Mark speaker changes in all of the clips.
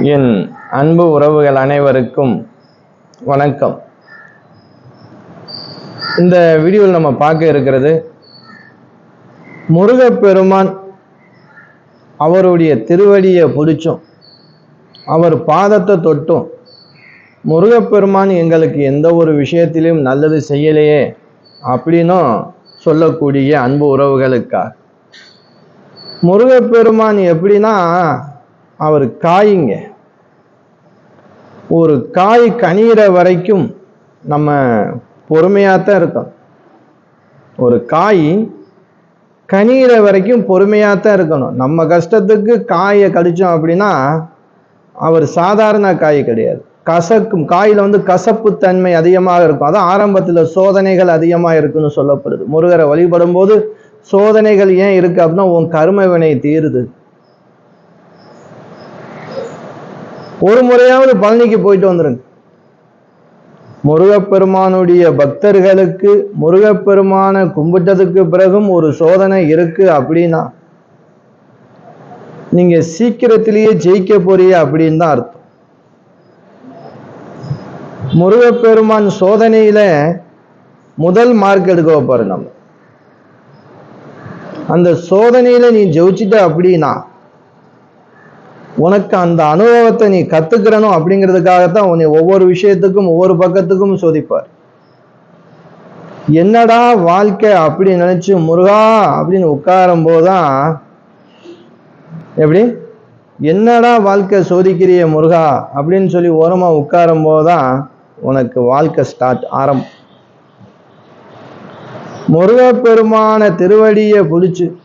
Speaker 1: என் அன்பு உறவுகள் அனைவருக்கும் வணக்கம். இந்த வீடியோவில் நம்ம பார்க்க இருக்கிறது முருகப்பெருமான் அவருடைய திருவடியை பிடிச்சும் அவர் பாதத்தை தொட்டும். முருகப்பெருமான் எங்களுக்கு எந்த ஒரு விஷயத்திலும் நல்லது செய்யலையே அப்படின்னும் சொல்லக்கூடிய அன்பு உறவுகளுக்காக. முருகப்பெருமான் எப்படின்னா அவர் காய்ங்க. ஒரு காய் கனியிற வரைக்கும் நம்ம பொறுமையாக தான் இருக்கோம். ஒரு காய் கனியிற வரைக்கும் பொறுமையாக தான் இருக்கணும். நம்ம கஷ்டத்துக்கு காயை கடித்தோம் அப்படின்னா அவர் சாதாரண காய் கிடையாது. கசக்கும் காயில் வந்து கசப்பு தன்மை அதிகமாக இருக்கும். அதான் ஆரம்பத்தில் சோதனைகள் அதிகமாக இருக்குன்னு சொல்லப்படுது. முருகரை வழிபடும் போது சோதனைகள் ஏன் இருக்குது அப்படின்னா உன் கர்ம வினை தீருது. ஒரு முறையாவது பழனிக்கு போயிட்டு வந்துருங்க. முருகப்பெருமானுடைய பக்தர்களுக்கு முருகப்பெருமான கும்பிட்டதுக்கு பிறகும் ஒரு சோதனை இருக்கு அப்படின்னா நீங்க சீக்கிரத்திலேயே ஜெயிக்க போறீங்க அப்படின்னு தான் அர்த்தம். முருகப்பெருமான் சோதனையில முதல் மார்க் எடுக்க வைப்பாரு நம்ம. அந்த சோதனையில நீ ஜெயிச்சிட்ட அப்படின்னா உனக்கு அந்த அனுபவத்தை நீ கத்துக்கிறணும் அப்படிங்கிறதுக்காகத்தான் உன்னை ஒவ்வொரு விஷயத்துக்கும் ஒவ்வொரு பக்கத்துக்கும் சோதிப்பார். என்னடா வாழ்க்கை அப்படி நினைச்சு முருகா அப்படின்னு உட்காரும் போதுதான் எப்படி? என்னடா வாழ்க்கை சோதிக்கிறிய முருகா அப்படின்னு சொல்லி ஓரமா உட்காரும் போதுதான் உனக்கு வாழ்க்கை ஸ்டார்ட் ஆரம்பம் முருகப்பெருமான திருவடியை பிடிச்சு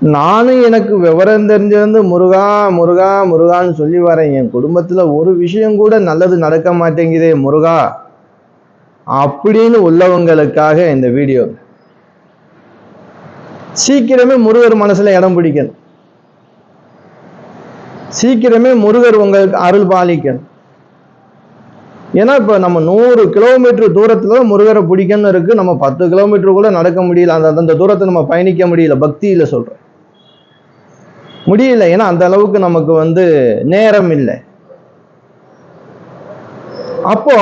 Speaker 1: நானும் எனக்கு விவரம் தெரிஞ்சிருந்து முருகா முருகா முருகான்னு சொல்லி வரேன். என் குடும்பத்தில் ஒரு விஷயம் கூட நல்லது நடக்க மாட்டேங்குதே முருகா. அப்படின்னு உள்ளவங்களுக்காக இந்த வீடியோ. சீக்கிரமே முருகர் மனசுல இடம் பிடிக்கணும். சீக்கிரமே முருகர் உங்களுக்கு அருள் பாலிக்கணும். ஏன்னா இப்ப நம்ம நூறு கிலோமீட்டர் தூரத்துல முருகரை பிடிக்கணும்னு இருக்கு. நம்ம பத்து கிலோமீட்டர் கூட நடக்க முடியல. அந்த அந்த தூரத்தை நம்ம பயணிக்க முடியல. பக்தியில சொல்றேன். முடியல. ஏன்னா அந்த அளவுக்கு நமக்கு வந்து நேரம் இல்லை. அப்போ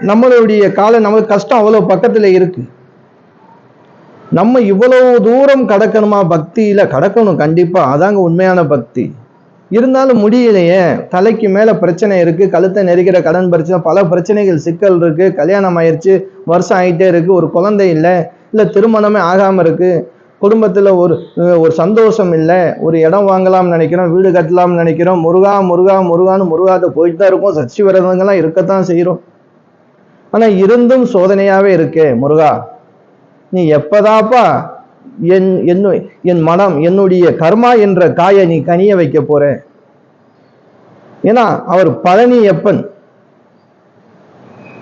Speaker 1: நம்மளுடைய காலம் நமக்கு கஷ்டம் அவ்வளவு பக்கத்துல இருக்கு. நம்ம இவ்வளவு தூரம் கடக்கணுமா? பக்தியில கடக்கணும் கண்டிப்பா. அதாங்க உண்மையான பக்தி. இருந்தாலும் முடியலையே. தலைக்கு மேல பிரச்சனை இருக்கு. கழுத்தை நெரிக்கிற கடன் பிரச்சனை பல பிரச்சனைகள் சிக்கல் இருக்கு. கல்யாணம் ஆயிடுச்சு வருஷம் ஆயிட்டே இருக்கு. ஒரு குழந்தை இல்லை. இல்ல திருமணமே ஆகாம இருக்கு. குடும்பத்தில் ஒரு ஒரு சந்தோஷம் இல்லை ஒரு இடம் வாங்கலாம்னு நினைக்கிறோம் வீடு கட்டலாம்னு நினைக்கிறோம் முருகா முருகா முருகான்னு முருகாத போயிட்டு தான் இருக்கும் சச்சி விரதங்கள்லாம் இருக்கத்தான் செய்கிறோம் ஆனால் இருந்தும் சோதனையாகவே இருக்கே முருகா. நீ எப்பதாப்பா என் என்ன என் மனம் என்னுடைய கர்மா என்ற காயை நீ கனிய வைக்க போற? ஏன்னா அவர் பழனி எப்பன்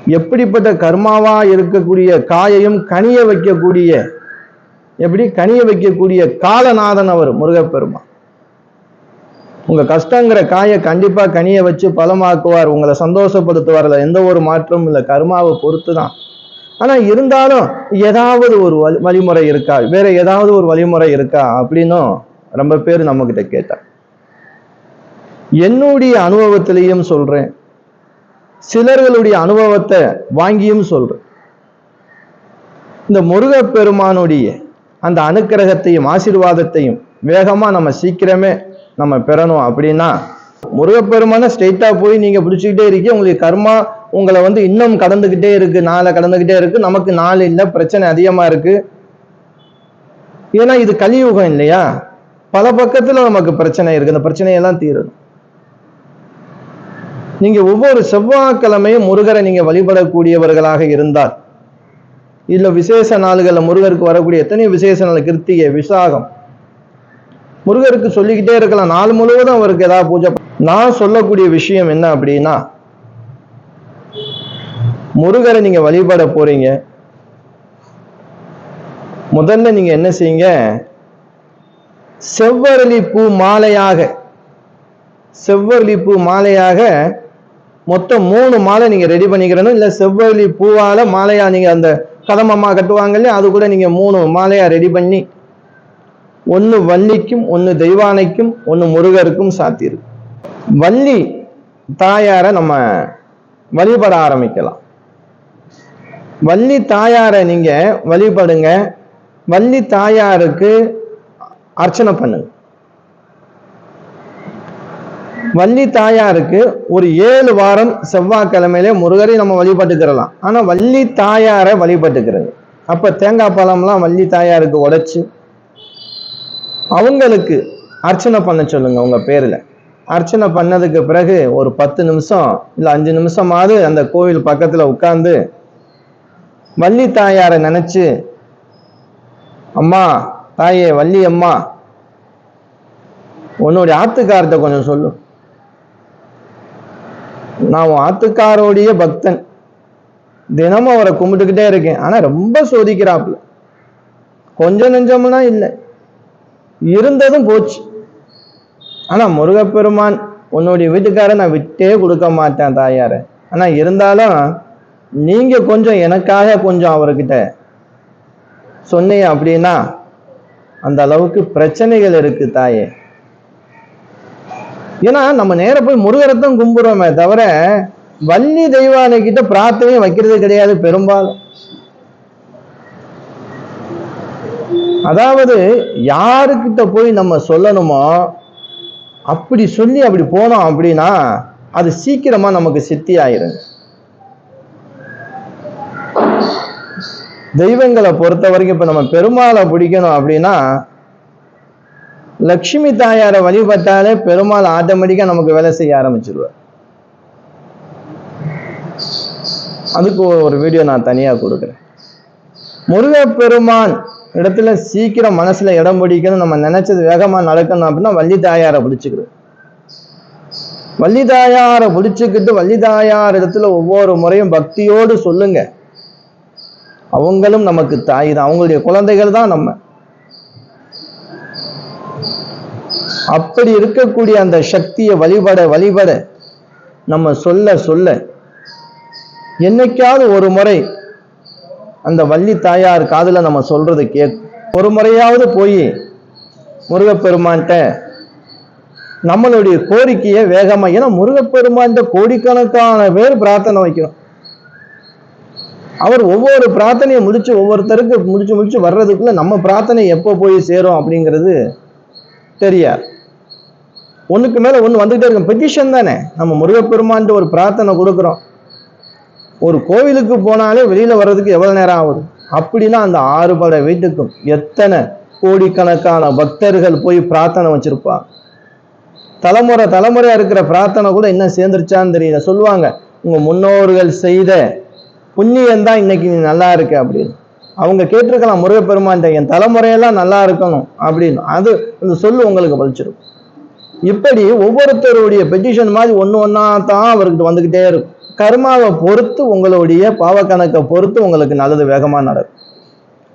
Speaker 1: எப்படிப்பட்ட கர்மாவா இருக்கக்கூடிய காயையும் கனிய வைக்கக்கூடிய எப்படி கனிய வைக்கக்கூடிய காலநாதன் அவர் முருகப்பெருமான். உங்க கஷ்டங்கிற காயை கண்டிப்பா கனிய வச்சு பலமாக்குவார் உங்களை சந்தோஷப்படுத்துவார்ல எந்த ஒரு மாற்றமும் இல்லை கர்மாவை பொறுத்து தான் ஆனா இருந்தாலும் ஏதாவது ஒரு வழி வழிமுறை இருக்கா? வேற ஏதாவது ஒரு வழிமுறை இருக்கா? அப்படின்னும் ரொம்ப பேர் நம்ம கிட்ட கேட்டார் என்னுடைய அனுபவத்திலையும் சொல்றேன். சிலர்களுடைய அனுபவத்தை வாங்கியும் சொல்றேன். இந்த முருகப்பெருமானுடைய அந்த அனுக்கிரகத்தையும் ஆசீர்வாதத்தையும் வேகமாக நம்ம சீக்கிரமே நம்ம பெறணும் அப்படின்னா முருகப்பெருமான ஸ்ட்ரெயிட்டாக போய் நீங்கள் பிடிச்சிக்கிட்டே இருக்கீங்க. உங்களுக்கு கர்மா உங்களை வந்து இன்னும் கடந்துக்கிட்டே இருக்குது நாளை கடந்துக்கிட்டே இருக்குது நமக்கு நாள் இல்லை பிரச்சனை அதிகமாக இருக்குது ஏன்னா இது கலியுகம் இல்லையா? பல பக்கத்தில் நமக்கு பிரச்சனை இருக்குது அந்த பிரச்சனையெல்லாம் தீரணும். நீங்கள் ஒவ்வொரு செவ்வாய்க்கிழமையும் முருகரை நீங்கள் வழிபடக்கூடியவர்களாக இருந்தால் இல்ல விசேஷ நாள்கள்ல முருகருக்கு வரக்கூடிய எத்தனையோ விசேஷ நாள்? கிருத்திகை விசாகம். முருகருக்கு சொல்லிக்கிட்டே இருக்கலாம். நாள் முழுவதும் அவருக்கு ஏதாவது பூஜை நான் சொல்லக்கூடிய விஷயம் என்ன அப்படின்னா முருகரை நீங்க வழிபட போறீங்க. முதல்ல நீங்க என்ன செய்யுங்க? செவ்வரளி பூ மாலையாக செவ்வரளி பூ மாலையாக மொத்தம் மூணு மாலை நீங்க ரெடி பண்ணிக்கிறணும். இல்ல செவ்வரளி பூவால மாலையா நீங்க அந்த கதமம்மா கட்டுவாங்க இல்லையா? அது கூட நீங்கள் மூணு மாலையாக ரெடி பண்ணி ஒன்று வள்ளிக்கும் ஒன்று தெய்வானைக்கும் ஒன்று முருகருக்கும் சாத்தியிருக்கு. வள்ளி தாயாரை நம்ம வழிபட ஆரம்பிக்கலாம். வள்ளி தாயாரை நீங்கள் வழிபடுங்க. வள்ளி தாயாருக்கு அர்ச்சனை பண்ணுங்க. வள்ளி தாயாருக்கு ஒரு ஏழு வாரம் செவ்வாய்க்கிழமையிலே முருகரை நம்ம வழிபட்டுக்கிறலாம். ஆனால் வள்ளி தாயாரை வழிபட்டுக்கிறது. அப்போ தேங்காய் பழம்லாம் வள்ளி தாயாருக்கு உடைச்சி அவங்களுக்கு அர்ச்சனை பண்ண சொல்லுங்க உங்கள் பேரில். அர்ச்சனை பண்ணதுக்கு பிறகு ஒரு பத்து நிமிஷம் இல்லை அஞ்சு நிமிஷமாவது அந்த கோவில் பக்கத்தில் உட்காந்து வள்ளி தாயாரை நினச்சி அம்மா தாயே வள்ளி அம்மா உன்னுடைய ஆத்துக்காரத்தை கொஞ்சம் சொல்லு. நான் வாத்துக்காரோடைய ஆத்துக்காரோடைய பக்தன். தினமும் அவரை கும்பிட்டுக்கிட்டே இருக்கேன். ஆனா ரொம்ப சோதிக்கிறாப்புல. கொஞ்சம் நெஞ்சம்லாம் இல்லை. இருந்ததும் போச்சு. ஆனா முருகப்பெருமான் உன்னுடைய வீட்டுக்கார நான் விட்டே கொடுக்க மாட்டேன் தாயார. ஆனா இருந்தாலும் நீங்க கொஞ்சம் எனக்காக கொஞ்சம் அவர்கிட்ட சொன்னீங்க அப்படின்னா அந்த அளவுக்கு பிரச்சனைகள் இருக்கு தாயே. ஏன்னா நம்ம நேர போய் முருகரத்தான் கும்பிடுறோமே தவிர வள்ளி தெய்வானை கிட்ட பிரார்த்தனையும் வைக்கிறது கிடையாது பெரும்பாலும். அதாவது யாருக்கிட்ட போய் நம்ம சொல்லணுமோ அப்படி சொல்லி அப்படி போனோம் அப்படின்னா அது சீக்கிரமா நமக்கு சித்தி ஆயிருங்க தெய்வங்களை பொறுத்த வரைக்கும் இப்ப நம்ம பெருமாளை பிடிக்கணும் அப்படின்னா லக்ஷ்மி தாயாரை வழிபட்டாலே பெருமாள் ஆட்டோமேட்டிக்கா நமக்கு வேலை செய்ய ஆரம்பிச்சிருவார். அதுக்கு ஒரு வீடியோ நான் தனியா கொடுக்குறேன். முருகப்பெருமான் இடத்துல சீக்கிரம் மனசுல இடம் பிடிக்கணும். நம்ம நினைச்சது வேகமா நடக்கணும் அப்படின்னா வள்ளி தாயாரை பிடிச்சுக்கிறது. வள்ளி தாயாரை பிடிச்சுக்கிட்டு வள்ளி தாயார் இடத்துல ஒவ்வொரு முறையும் பக்தியோடு சொல்லுங்க. அவங்களும் நமக்கு தாய் தான். அவங்களுடைய குழந்தைகள் தான் நம்ம. அப்படி இருக்கக்கூடிய அந்த சக்தியை வழிபட வழிபட நம்ம சொல்ல சொல்ல என்னைக்காவது ஒரு முறை அந்த வள்ளி தாயார் காதில் நம்ம சொல்றது கேக் ஒரு முறையாவது போய் முருகப்பெருமான்கிட்ட நம்மளுடைய கோரிக்கையை வேகமாக ஏன்னா முருகப்பெருமான்கிட்ட கோடிக்கணக்கான பேர் பிரார்த்தனை வைக்கணும் அவர் ஒவ்வொரு பிரார்த்தனையை முடிச்சு ஒவ்வொருத்தருக்கு முடிச்சு முடிச்சு வர்றதுக்குள்ள நம்ம பிரார்த்தனை எப்போ போய் சேரும் அப்படிங்கிறது தெரியாது. ஒன்றுக்கு மேலே ஒன்று வந்துகிட்டே இருக்கும். பெட்டிஷன் தானே. நம்ம முருகப்பெருமான்ட்டு ஒரு பிரார்த்தனை கொடுக்குறோம். ஒரு கோவிலுக்கு போனாலே வெளியில் வர்றதுக்கு எவ்வளோ நேரம் ஆகுது? அப்படின்னா அந்த ஆறு படை வீட்டுக்கும் எத்தனை கோடிக்கணக்கான பக்தர்கள் போய் பிரார்த்தனை வச்சுருப்பா தலைமுறை தலைமுறையாக இருக்கிற பிரார்த்தனை கூட இன்னும் சேர்ந்துருச்சான்னு தெரியல. சொல்லுவாங்க உங்கள் முன்னோர்கள் செய்த புண்ணியம் தான் இன்னைக்கு நீ நல்லா இருக்க அப்படின்னு. அவங்க கேட்டிருக்கலாம் முருகப்பெருமான்ட்ட என் தலைமுறையெல்லாம் நல்லா இருக்கணும் அப்படின்னு. அது அந்த சொல்லு உங்களுக்கு பழிச்சிருக்கும் இப்படி ஒவ்வொருத்தருடைய பெட்டிஷன் மாதிரி ஒன்று ஒன்றா தான் அவருக்கு வந்துக்கிட்டே இருக்கும். கர்மாவை பொறுத்து உங்களுடைய பாவக்கணக்கை பொறுத்து உங்களுக்கு நல்லது வேகமாக நடக்கும்.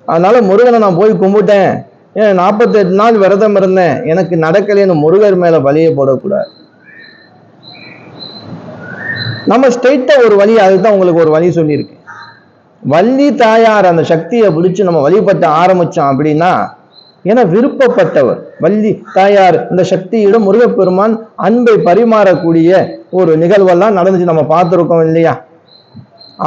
Speaker 1: அதனால முருகனை நான் போய் கும்பிட்டேன். ஏன் நாற்பத்தெட்டு நாள் விரதம் இருந்தேன். எனக்கு நடக்கலைன்னு முருகர் மேல வழியை போடக்கூடாது. நம்ம ஸ்ட்ரெயிட்டாக ஒரு வழி அதுதான் உங்களுக்கு ஒரு வழி சொல்லியிருக்கேன். வள்ளி தாயார் அந்த சக்தியை பிடிச்சு நம்ம வழிபட்ட ஆரம்பிச்சோம் அப்படின்னா ஏன்னா விருப்பப்பட்டவர். வள்ளி தாயார் இந்த சக்தியிடம் முருகப்பெருமான் அன்பை பரிமாறக்கூடிய ஒரு நிகழ்வெல்லாம் நடந்துச்சு நம்ம பார்த்துருக்கோம் இல்லையா?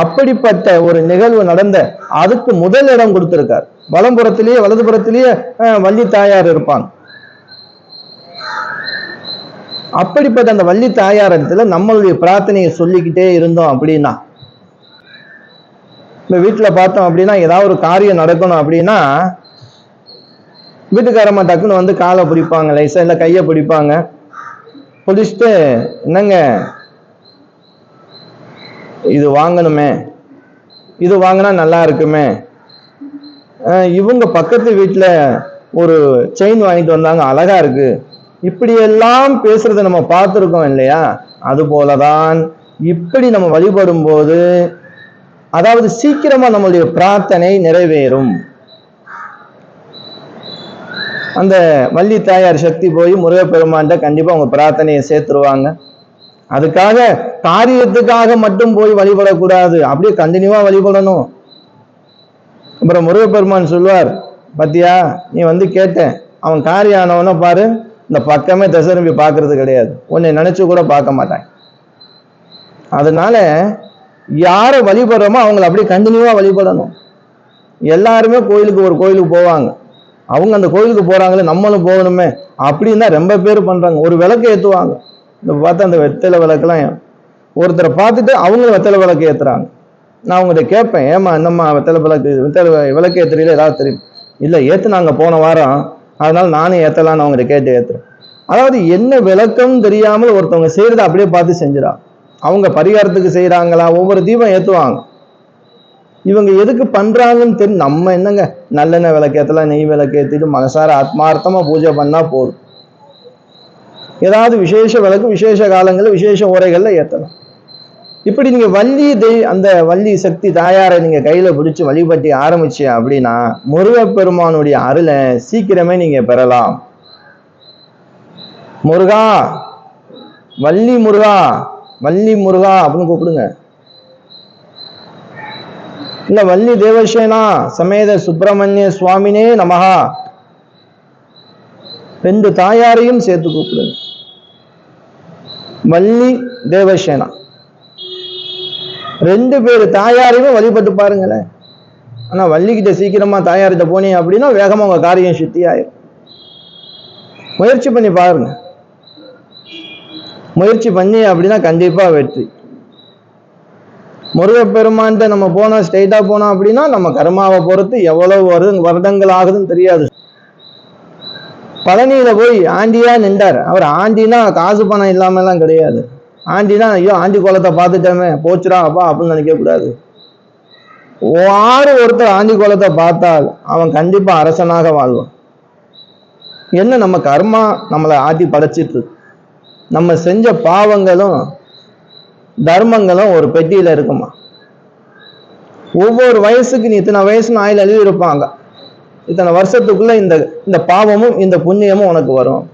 Speaker 1: அப்படிப்பட்ட ஒரு நிகழ்வு நடந்த அதுக்கு முதல் இடம் கொடுத்திருக்கார். வலம்புறத்திலேயே வலதுபுறத்திலேயே வள்ளி தாயார் இருப்பாங்க. அப்படிப்பட்ட அந்த வள்ளி தாயார் நம்மளுடைய பிரார்த்தனையை சொல்லிக்கிட்டே இருந்தோம் அப்படின்னா இந்த வீட்டுல பார்த்தோம் அப்படின்னா ஏதாவது ஒரு காரியம் நடக்கணும் அப்படின்னா வீட்டுக்காரம்மா டக்குன்னு வந்து காலை பிடிப்பாங்க லைசா இல்லை கையை பிடிப்பாங்க. பிடிச்சிட்டு என்னங்க? இது வாங்கணுமே. இது வாங்கினா நல்லா இருக்குமே. இவங்க பக்கத்து வீட்டில் ஒரு செயின் வாங்கிட்டு வந்தாங்க அழகா இருக்கு. இப்படியெல்லாம் பேசுறதை நம்ம பார்த்துருக்கோம் இல்லையா? அது போலதான் இப்படி நம்ம வழிபடும் போது அதாவது சீக்கிரமா நம்மளுடைய பிரார்த்தனை நிறைவேறும். அந்த வள்ளி தாயார் சக்தி போய் முருகப்பெருமான்ட்ட கண்டிப்பா அவங்க பிரார்த்தனையை சேர்த்துருவாங்க. அதுக்காக காரியத்துக்காக மட்டும் போய் வழிபடக்கூடாது. அப்படியே கண்டினியூவா வழிபடணும். அப்புறம் முருகப்பெருமான் சொல்லுவார் பத்தியா நீ வந்து கேட்ட அவன் காரியம் ஆனவன பாரு. இந்த பக்கமே தசரம்பி பார்க்கறது கிடையாது. உன்னை நினைச்சு கூட பார்க்க மாட்டேன். அதனால யாரை வழிபடுறோமோ அவங்கள அப்படியே கண்டினியூவா வழிபடணும். எல்லாருமே கோயிலுக்கு ஒரு கோயிலுக்கு போவாங்க. அவங்க அந்த கோயிலுக்கு போகிறாங்களே நம்மளும் போகணுமே அப்படின்னு தான் ரொம்ப பேர் பண்ணுறாங்க ஒரு விளக்கு ஏற்றுவாங்க இந்த பார்த்தா அந்த வெத்தலை விளக்கெல்லாம் ஒருத்தரை பார்த்துட்டு அவங்களும் வெத்தலை விளக்கு ஏற்றுறாங்க நான் அவங்ககிட்ட கேட்பேன் ஏமா என்னம்மா வெத்தலை விளக்கு வெத்தலை விளக்கு ஏத்துறீங்களா? ஏதாவது தெரியும். இல்லை ஏற்று நாங்கள் போன வாரம். அதனால நானும் ஏற்றலான்னு அவங்ககிட்ட கேட்டு ஏத்துறேன். அதாவது என்ன விளக்கம் தெரியாமல் ஒருத்தவங்க செய்கிறத அப்படியே பார்த்து செஞ்சிடா அவங்க பரிகாரத்துக்கு செய்கிறாங்களா ஒவ்வொரு தீபம் ஏற்றுவாங்க இவங்க எதுக்கு பண்றாங்கன்னு தெரியும் நம்ம என்னங்க நல்லெண்ணெய் விளக்கேற்றலாம் நெய் விளக்கேற்றிட்டு மனசார ஆத்மார்த்தமா பூஜை பண்ணா போதும். ஏதாவது விசேஷ விளக்கு விசேஷ காலங்களில் விசேஷ உரைகள்ல ஏற்றலாம் இப்படி நீங்க வள்ளி தெய் அந்த வள்ளி சக்தி தாயாரை நீங்க கையில பிடிச்சு வழிபட்டி ஆரம்பிச்சு அப்படின்னா முருகப்பெருமானுடைய அருளை சீக்கிரமே நீங்க பெறலாம். முருகா வள்ளி முருகா வள்ளி முருகா அப்படின்னு கூப்பிடுங்க. இல்ல வள்ளி தேவசேனா சமேத சுப்பிரமணிய சுவாமினே நமஹா. ரெண்டு தாயாரையும் சேர்த்து கூப்பிடுங்க. வள்ளி தேவசேனா. ரெண்டு பேர் தாயாரையும் வழிபட்டு பாருங்களேன். ஆனா வள்ளிக்கிட்ட சீக்கிரமா தாயார்கிட்ட போனீங்க அப்படின்னா வேகமா உங்க காரியம் சுத்தி ஆயிரும். முயற்சி பண்ணி பாருங்க. முயற்சி பண்ணி அப்படின்னா கண்டிப்பா வெற்றி. முருகப்பெருமான்கிட்ட நம்ம போனோம் ஸ்ட்ரெயிட்டாக போனோம் அப்படின்னா நம்ம கர்மாவை பொறுத்து எவ்வளவு வருது வருடங்கள் ஆகுதுன்னு தெரியாது. பழனியில் போய் ஆண்டியா நின்றார். அவர் ஆண்டினா காசு பணம் இல்லாமலாம் கிடையாது. ஆண்டினா ஐயோ ஆண்டி கோலத்தை பார்த்துட்டோமே போச்சுடா அப்பா அப்படின்னு நினைக்க கூடாது. யாரு ஒருத்தர் ஆண்டி கோலத்தை பார்த்தால் அவன் கண்டிப்பா அரசனாக வாழ்வான். என்ன நம்ம கர்மா நம்மளை ஆட்டி படைச்சிட்டு நம்ம செஞ்ச பாவங்களும் தர்மங்களும் ஒரு பெட்டியில இருக்குமா? ஒவ்வொரு வயசுக்கு நீ இத்தனை வயசுன்னு ஆயில் எழுதி இருப்பாங்க இத்தனை வருஷத்துக்குள்ள இந்த இந்த பாவமும் இந்த புண்ணியமும் உனக்கு வரும்.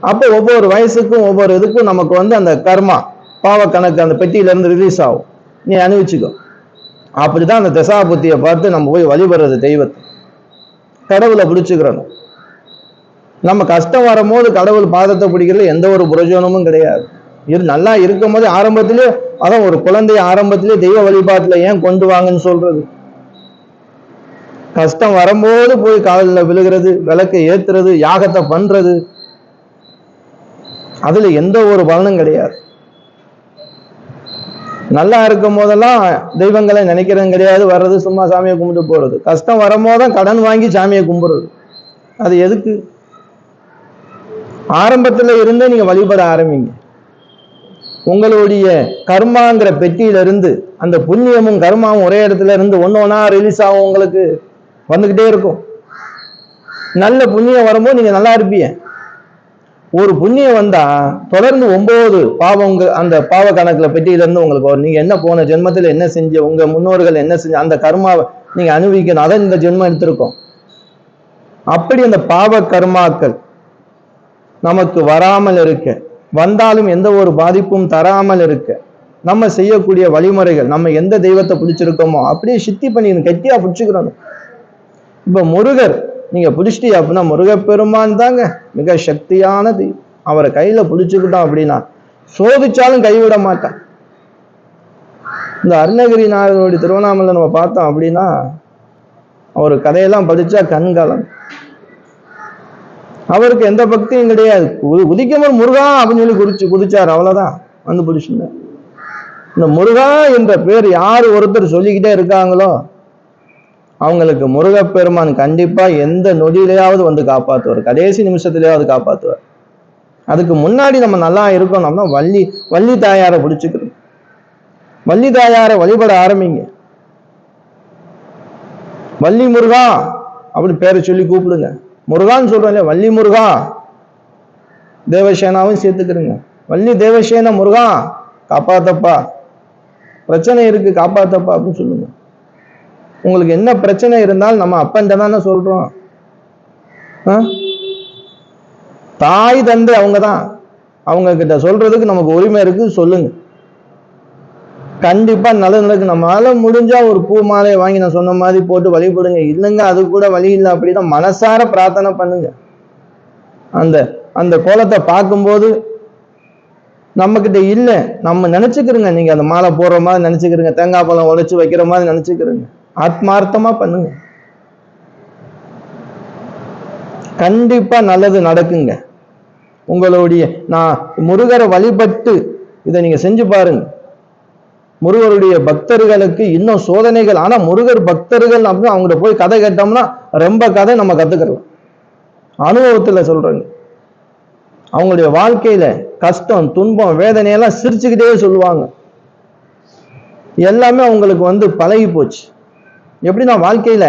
Speaker 1: அப்போ ஒவ்வொரு வயசுக்கும் ஒவ்வொரு இதுக்கும் நமக்கு வந்து அந்த கர்மா பாவ கணக்கு அந்த பெட்டியில இருந்து ரிலீஸ் ஆகும். நீ அனுபவிச்சுக்கோ. அப்படிதான் அந்த தசாபுத்தியை பார்த்து நம்ம போய் வழிபடுறது தெய்வத்தை. கடவுளை பிடிச்சுக்கிறணும். நம்ம கஷ்டம் வரும்போது கடவுள் பாதத்தை பிடிக்கிறதுல எந்த ஒரு பிரயோஜனமும் கிடையாது. இது நல்லா இருக்கும் போது ஆரம்பத்திலே அதான் ஒரு குழந்தைய ஆரம்பத்திலே தெய்வ வழிபாட்டுல ஏன் கொண்டு வாங்கன்னு சொல்றது? கஷ்டம் வரும்போது போய் காலில் விழுகிறது விளக்கை ஏத்துறது யாகத்தை பண்றது. அதுல எந்த ஒரு பலனும் கிடையாது. நல்லா இருக்கும் போதெல்லாம் தெய்வங்களை நினைக்கிறது கிடையாது வர்றது சும்மா சாமியை கும்பிட்டு போறது. கஷ்டம் வரும்போதுதான் கடன் வாங்கி சாமியை கும்பிடுறது. அது எதுக்கு? ஆரம்பத்துல இருந்தே நீங்க வழிபட ஆரம்பிங்க. உங்களுடைய கர்மாங்கிற பெட்டியிலிருந்து அந்த புண்ணியமும் கர்மாவும் ஒரே இடத்துல இருந்து ஒன்று ஒன்றா ரிலீஸ் ஆகும் உங்களுக்கு. வந்துக்கிட்டே இருக்கும். நல்ல புண்ணியம் வரும்போது நீங்கள் நல்லா இருப்பீங்க. ஒரு புண்ணியம் வந்தால் தொடர்ந்து ஒம்பது பாவங்க அந்த பாவ கணக்கில் பெட்டியிலேருந்து உங்களுக்கு வரும். நீங்கள் என்ன போன ஜென்மத்தில் என்ன செஞ்ச உங்கள் முன்னோர்கள் என்ன செஞ்ச அந்த கர்மாவை நீங்கள் அனுபவிக்கணும். அதை இந்த ஜென்மம் எடுத்திருக்கோம். அப்படி அந்த பாவ கர்மாக்கள் நமக்கு வராமல் இருக்க வந்தாலும் எந்த ஒரு பாதிப்பும் தராமல் இருக்க. நம்ம செய்யக்கூடிய வழிமுறைகள் நம்ம எந்த தெய்வத்தை பிடிச்சிருக்கோமோ அப்படியே சித்தி பண்ணி கெட்டியா பிடிச்சிக்கிறோம். இப்ப முருகர் நீங்க பிடிச்சிட்டி அப்படின்னா முருகப்பெருமான் தாங்க மிக சக்தியான தெய்வம். அவரை கையில பிடிச்சுக்கிட்டோம் அப்படின்னா சோதிச்சாலும் கைவிட மாட்டான். இந்த அருணகிரி நாயகனுடைய திருவண்ணாமலை நம்ம பார்த்தோம் அப்படின்னா அவர் கதையெல்லாம் படிச்சா கண்காலம். அவருக்கு எந்த பக்தியும் கிடையாது. உ- முருகா அப்படின்னு சொல்லி குறிச்சு குதிச்சார். அவ்வளவுதான். வந்து பிடிச்சிருந்தார் இந்த முருகா என்ற பேர் யார் ஒருத்தர் சொல்லிக்கிட்டே இருக்காங்களோ அவங்களுக்கு முருகப்பெருமான் கண்டிப்பா எந்த நொடியிலையாவது வந்து காப்பாத்துவார். கடைசி நிமிஷத்துலயாவது காப்பாத்துவார். அதுக்கு முன்னாடி நம்ம நல்லா இருக்கணும்னா வள்ளி வள்ளி தாயாரை பிடிச்சுக்கணும். வள்ளி தாயாரை வழிபட ஆரம்பிங்க. வள்ளி முருகா அப்படி பேரை சொல்லி கூப்பிடுங்க. முருகான்னு சொல்றோம் இல்லையா வள்ளி முருகா. தேவசேனாவும் சேர்த்துக்கிறங்க வள்ளி தேவசேனா முருகா காப்பாத்தப்பா. பிரச்சனை இருக்கு காப்பாத்தப்பா அப்படின்னு சொல்லுங்க. உங்களுக்கு என்ன பிரச்சனை இருந்தாலும் நம்ம அப்பன்ட்ட தானே சொல்றோம். ஆ? தாய் தந்தை அவங்க தான் அவங்க கிட்ட சொல்றதுக்கு நமக்கு உரிமை இருக்கு சொல்லுங்க. கண்டிப்பா நல்லது நடக்கும். நம்மளால முடிஞ்சா ஒரு பூ மாலையை வாங்கி நான் சொன்ன மாதிரி போட்டு வழிபடுங்க. இல்லைங்க அது கூட வழி இல்லை அப்படின்னா மனசார பிரார்த்தனை பண்ணுங்க. அந்த அந்த கோலத்தை பார்க்கும்போது நம்மக்கிட்ட இல்லை. நம்ம நினச்சிக்கிறோங்க நீங்கள் அந்த மாலை போடுற மாதிரி நினச்சிக்கிறீங்க தேங்காய் பழம் உழைச்சி வைக்கிற மாதிரி நினச்சிக்கிறோங்க ஆத்மார்த்தமாக பண்ணுங்க. கண்டிப்பா நல்லது நடக்குங்க. உங்களுடைய நான் முருகரை வழிபட்டு இதை நீங்க செஞ்சு பாருங்க. முருகருடைய பக்தர்களுக்கு இன்னும் சோதனைகள். ஆனா முருகர் பக்தர்கள் அப்படின்னு அவங்கள்ட்ட போய் கதை கேட்டோம்னா ரொம்ப கதை நம்ம கத்துக்கலாம் அனுபவத்துல சொல்றேங்க அவங்களுடைய வாழ்க்கையில கஷ்டம் துன்பம் வேதனையெல்லாம் சிரிச்சுக்கிட்டே சொல்லுவாங்க. எல்லாமே அவங்களுக்கு வந்து பழகி போச்சு. எப்படின்னா வாழ்க்கையில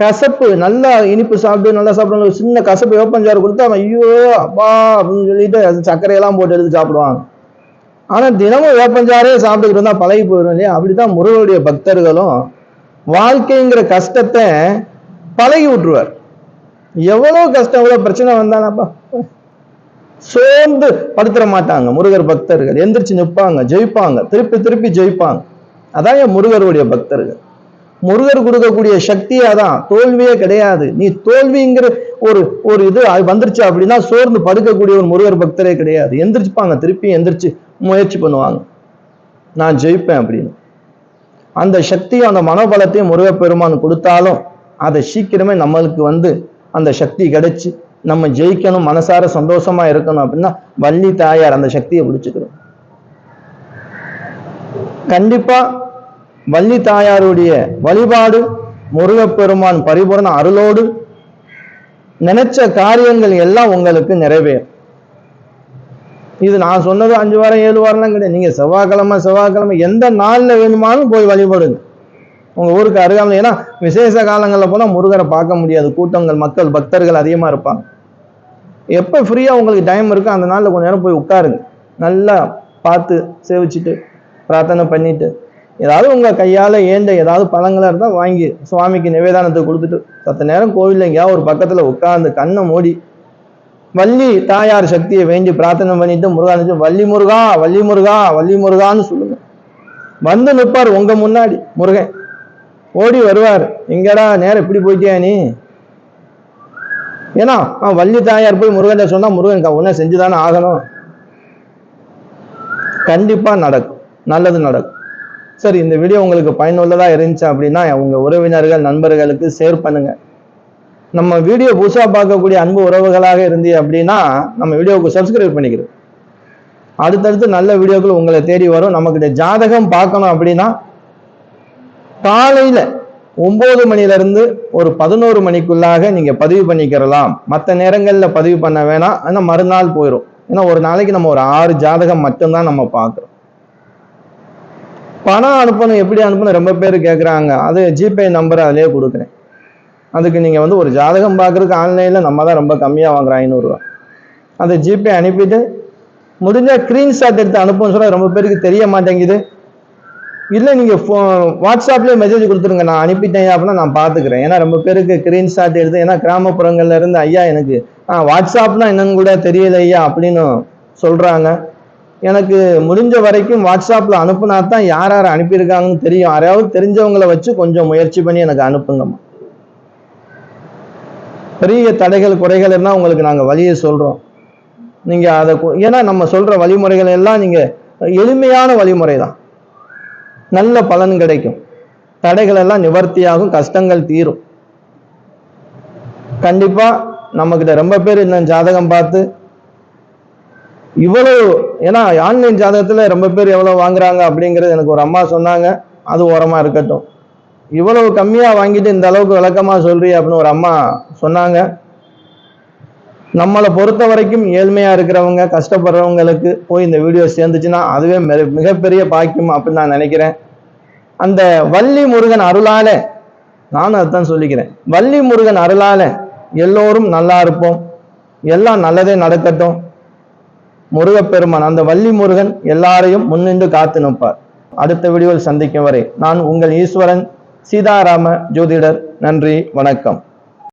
Speaker 1: கசப்பு நல்லா இனிப்பு சாப்பிட்டு நல்லா சாப்பிடுவாங்க சின்ன கசப்பு வேப்பஞ்சாறு கொடுத்து அவன் ஐயோ அப்பா! அப்படின்னு சொல்லிட்டு அது சர்க்கரையெல்லாம் போட்டு எடுத்து சாப்பிடுவாங்க. ஆனா தினமும் வேப்பஞ்சாரே சாப்பிட்டுக்கிட்டு இருந்தா பழகி போயிடும் இல்லையா? அப்படிதான் முருகனுடைய பக்தர்களும் வாழ்க்கைங்கிற கஷ்டத்தை பழகி விட்டுருவார். எவ்வளவு கஷ்டம் எவ்வளோ பிரச்சனை வந்தானாப்பா சோர்ந்து படுத்துற மாட்டாங்க முருகர் பக்தர்கள். எந்திரிச்சு நிற்பாங்க ஜெயிப்பாங்க. திருப்பி திருப்பி ஜெயிப்பாங்க. அதான் என் முருகருடைய பக்தர்கள். முருகர் கொடுக்கக்கூடிய சக்தியாதான் தோல்வியே கிடையாது. நீ தோல்விங்கிற ஒரு ஒரு இது அது வந்துருச்சு அப்படின்னா சோர்ந்து படுக்கக்கூடிய ஒரு முருகர் பக்தரே கிடையாது. எந்திரிச்சுப்பாங்க திருப்பி எந்திரிச்சு முயற்சி பண்ணுவாங்க. நான் ஜெயிப்பேன் அப்படின்னு. அந்த சக்தியும் அந்த மனோபலத்தையும் முருகப்பெருமான் கொடுத்தாலும் அதை சீக்கிரமே நம்மளுக்கு வந்து அந்த சக்தி கிடைச்சி நம்ம ஜெயிக்கணும் மனசார சந்தோஷமா இருக்கணும் அப்படின்னா வள்ளி தாயார் அந்த சக்தியை பிடிச்சுக்கிறோம். கண்டிப்பா வள்ளி தாயாருடைய வழிபாடு முருகப்பெருமான் பரிபூர்ண அருளோடு நினைச்ச காரியங்கள் எல்லாம் உங்களுக்கு நிறைவேறும். இது நான் சொன்னது அஞ்சு வாரம் ஏழு வாரம்லாம் கிடையாது. நீங்கள் செவ்வாய்க்கிழமை செவ்வாய்க்கிழமை எந்த நாளில் வேணுமாலும் போய் வழிபடுங்க. உங்கள் ஊருக்கு அருகாமல் ஏன்னா விசேஷ காலங்களில் போனால் முருகரை பார்க்க முடியாது. கூட்டங்கள் மக்கள் பக்தர்கள் அதிகமாக இருப்பாங்க. எப்போ ஃப்ரீயாக உங்களுக்கு டைம் இருக்கோ அந்த நாளில் கொஞ்ச நேரம் போய் உட்காருங்க. நல்லா பார்த்து சேவிச்சுட்டு பிரார்த்தனை பண்ணிட்டு ஏதாவது உங்கள் கையால் ஏண்ட ஏதாவது பழங்களாக இருந்தால் வாங்கி சுவாமிக்கு நிவேதானத்தை கொடுத்துட்டு சத்த நேரம் கோவில்ல எங்கேயாவது ஒரு பக்கத்தில் உட்காந்து கண்ணை மூடி வள்ளி தாயார் சக்தியை வேண்டி பிரார்த்தனை பண்ணிட்டு முருகானுச்சு வள்ளி முருகா வள்ளி முருகா வள்ளி முருகான்னு சொல்லுங்க. வந்து நிற்பார் உங்க முன்னாடி முருகன். ஓடி வருவார். எங்கடா நேரம் இப்படி போயிட்டியா நீ? ஏன்னா வள்ளி தாயார் போய் முருகன் சொன்னா முருகன் உடனே செஞ்சுதானே ஆகணும். கண்டிப்பா நடக்கும். நல்லது நடக்கும். சரி இந்த வீடியோ உங்களுக்கு பயனுள்ளதாக இருந்துச்சு அப்படின்னா உங்க உறவினர்கள் நண்பர்களுக்கு ஷேர் பண்ணுங்க. நம்ம வீடியோ புதுசாக பார்க்கக்கூடிய அன்பு உறவுகளாக இருந்தீங்க அப்படின்னா நம்ம வீடியோவுக்கு சப்ஸ்கிரைப் பண்ணிக்கிறோம் அடுத்தடுத்து நல்ல வீடியோக்கள் உங்களை தேடி வரும். நம்மக்கிட்ட ஜாதகம் பார்க்கணும் அப்படின்னா காலையில ஒன்பது மணிலிருந்து ஒரு பதினோரு மணிக்குள்ளாக நீங்க பதிவு பண்ணிக்கிறலாம் மற்ற நேரங்களில் பதிவு பண்ண வேணாம். ஆனால் மறுநாள் போயிடும் ஏன்னா ஒரு நாளைக்கு நம்ம ஒரு ஆறு ஜாதகம் மட்டும்தான் நம்ம பார்க்குறோம். பணம் அனுப்பணும் எப்படி அனுப்பணும் ரொம்ப பேர் கேட்குறாங்க அது ஜிபே நம்பர் அதிலே கொடுக்குறேன். அதுக்கு நீங்கள் வந்து ஒரு ஜாதகம் பார்க்குறதுக்கு ஆன்லைனில் நம்ம தான் ரொம்ப கம்மியாக வாங்குறோம் ஐநூறுரூவா அதை ஜிபே அனுப்பிட்டு முடிஞ்ச ஸ்க்ரீன்ஷாட் எடுத்து அனுப்புன்னு சொன்னால் ரொம்ப பேருக்கு தெரிய மாட்டேங்குது. இல்லை நீங்கள் ஃபோ வாட்ஸ்அப்லேயே மெசேஜ் கொடுத்துருங்க நான் அனுப்பிட்டேன் அப்படின்னா நான் பார்த்துக்கிறேன். ஏன்னா ரொம்ப பேருக்கு ஸ்க்ரீன்ஷாட் எடுத்து ஏன்னா கிராமப்புறங்கள்ல இருந்து ஐயா எனக்கு ஆ வாட்ஸ்அப்னா என்னன்னு கூட தெரியல ஐயா அப்படின்னு சொல்கிறாங்க எனக்கு முடிஞ்ச வரைக்கும் வாட்ஸ்அப்பில் அனுப்புனா தான் யார் யார் அனுப்பியிருக்காங்கன்னு தெரியும். யாரையாவது தெரிஞ்சவங்களை வச்சு கொஞ்சம் முயற்சி பண்ணி எனக்கு அனுப்புங்கம்மா. பெரிய தடைகள் குறைகள் இருந்தால் உங்களுக்கு நாங்கள் வழியை சொல்கிறோம் நீங்கள் அதை ஏன்னா நம்ம சொல்கிற வழிமுறைகள் எல்லாம் நீங்கள் எளிமையான வழிமுறை தான். நல்ல பலன் கிடைக்கும். தடைகள் எல்லாம் நிவர்த்தியாகும் கஷ்டங்கள் தீரும். கண்டிப்பாக நம்மக்கிட்ட ரொம்ப பேர் இன்னும் ஜாதகம் பார்த்து இவ்வளவு ஏன்னா ஆன்லைன் ஜாதகத்தில் ரொம்ப பேர் எவ்வளோ வாங்குறாங்க அப்படிங்கிறது எனக்கு ஒரு அம்மா சொன்னாங்க. அது ஓரமாக இருக்கட்டும். இவ்வளவு கம்மியாக வாங்கிட்டு இந்த அளவுக்கு விளக்கமாக சொல்றீ அப்படின்னு ஒரு அம்மா சொன்னாங்க. நம்மளை பொறுத்த வரைக்கும் ஏழ்மையாக இருக்கிறவங்க கஷ்டப்படுறவங்களுக்கு போய் இந்த வீடியோ சேர்ந்துச்சுன்னா அதுவே மிக- மிகப்பெரிய பாக்கியம் அப்படின்னு நான் நினைக்கிறேன். அந்த வள்ளி முருகன் அருளால நானும் அதுதான் சொல்லிக்கிறேன். வள்ளி முருகன் அருளால எல்லோரும் நல்லா இருப்போம். எல்லாம் நல்லதே நடக்கட்டும். முருகப்பெருமான் அந்த வள்ளி முருகன் எல்லாரையும் முன்னின்று காத்து நிற்பார். அடுத்த வீடியோவில் சந்திக்கும் வரை நான் உங்கள் ஈஸ்வரன் சீதாராம ஜோதிடர். நன்றி வணக்கம்.